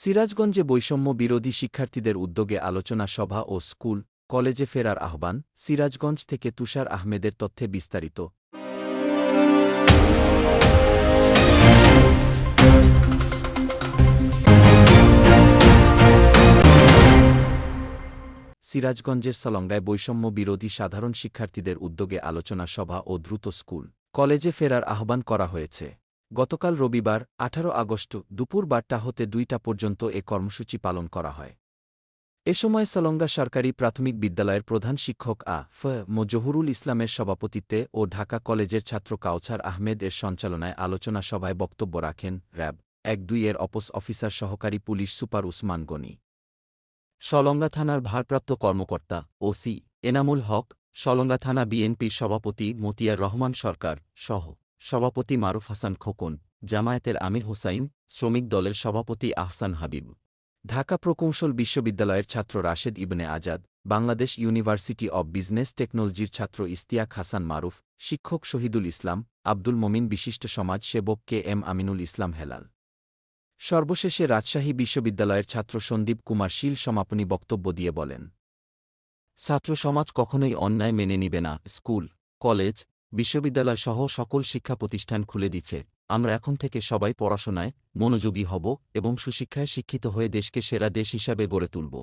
সিরাজগঞ্জে বৈষম্য বিরোধী শিক্ষার্থীদের উদ্যোগে আলোচনা সভা ও স্কুল, কলেজে ফেরার আহ্বান, সিরাজগঞ্জ থেকে তুষার আহমেদের তথ্যে বিস্তারিত। সিরাজগঞ্জের সলঙ্গায় বৈষম্য বিরোধী সাধারণ শিক্ষার্থীদের উদ্যোগে আলোচনা সভা ও দ্রুত স্কুল, কলেজে ফেরার আহ্বান করা হয়েছে। গতকাল রবিবার, আঠারো আগস্ট, দুপুর বারটা হতে দুইটা পর্যন্ত এ কর্মসূচি পালন করা হয়। এ সময় সলঙ্গা সরকারি প্রাথমিক বিদ্যালয়ের প্রধান শিক্ষক আ ফ মো জহুরুল ইসলামের সভাপতিত্বে ও ঢাকা কলেজের ছাত্র কাউছার আহমেদ এর সঞ্চালনায় আলোচনা সভায় বক্তব্য রাখেন র্যাব এক দুই এর অপস অফিসার সহকারী পুলিশ সুপার উসমান গনি। সলঙ্গা থানার ভারপ্রাপ্ত কর্মকর্তা ওসি এনামুল হক, সলঙ্গা থানা বিএনপির সভাপতি মতিয়ার রহমান সরকার সহ সভাপতি মারুফ হাসান খোকন, জামায়াতের আমির হোসাইন, শ্রমিক দলের সভাপতি আহসান হাবিব। ঢাকা প্রকৌশল বিশ্ববিদ্যালয়ের ছাত্র Rashed Ibne Azad, Bangladesh university of business টেকনোলজির ছাত্র ইস্তিয়াক হাসান মারুফ, শিক্ষক শহীদুল ইসলাম, আব্দুল মমিন বিশিষ্ট সমাজ সেবক কে এম আমিনুল ইসলাম হেলাল। সর্বশেষে রাজশাহী বিশ্ববিদ্যালয়ের ছাত্র সন্দীপ কুমার শীল সমাপনী বক্তব্য দিয়ে বলেন, ছাত্র সমাজ কখনোই অন্যায় মেনে নিবে না, স্কুল, কলেজ বিশ্ববিদ্যালয় সহ সকল শিক্ষা প্রতিষ্ঠান খুলে দিচ্ছে। আমরা এখন থেকে সবাই পড়াশোনায় মনোযোগী হব এবং সুশিক্ষায় শিক্ষিত হয়ে দেশকে সেরা দেশ হিসাবে গড়ে তুলব।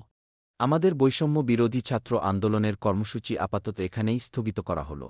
আমাদের বৈষম্য বিরোধী ছাত্র আন্দোলনের কর্মসূচি আপাতত এখানেই স্থগিত করা হল।